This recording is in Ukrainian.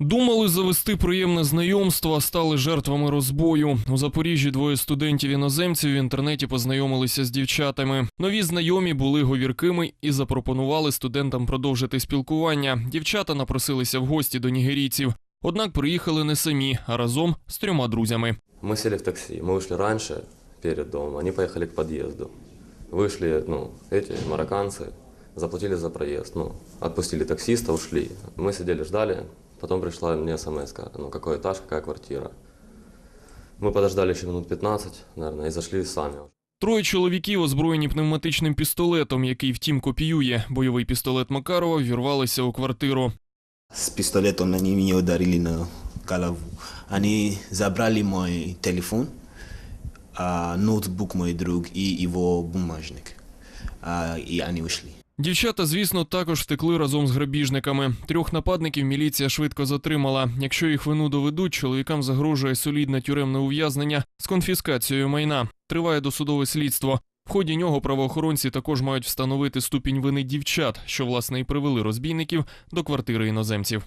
Думали завести приємне знайомство, а стали жертвами розбою. У Запоріжжі двоє студентів-іноземців в інтернеті познайомилися з дівчатами. Нові знайомі були говіркими і запропонували студентам продовжити спілкування. Дівчата напросилися в гості до нігерійців. Однак приїхали не самі, а разом з трьома друзями. Мы сели в такси, мы вышли раньше, перед домом, они поехали к подъезду. Вышли, ну, эти марокканцы, заплатили за проезд, ну, отпустили таксиста, ушли. Мы сидели, ждали, потом пришла мне смс ну, какой этаж, какая квартира. Мы подождали еще минут 15, наверное, и зашли сами. Троє чоловіків, озброєні пневматичним пістолетом, який втім копіює бойовий пістолет Макарова, вірвалися у квартиру. С пистолетом они меня ударили на голову. Они забрали мой телефон, ноутбук мой друг и его бумажник. А, и они ушли. Дівчата, звісно, також втекли разом з грабіжниками. Трьох нападників міліція швидко затримала. Якщо їх вину доведуть, чоловікам загрожує солідне тюремне ув'язнення з конфіскацією майна. Триває досудове слідство. В ході нього правоохоронці також мають встановити ступінь вини дівчат, що власне і привели розбійників до квартири іноземців.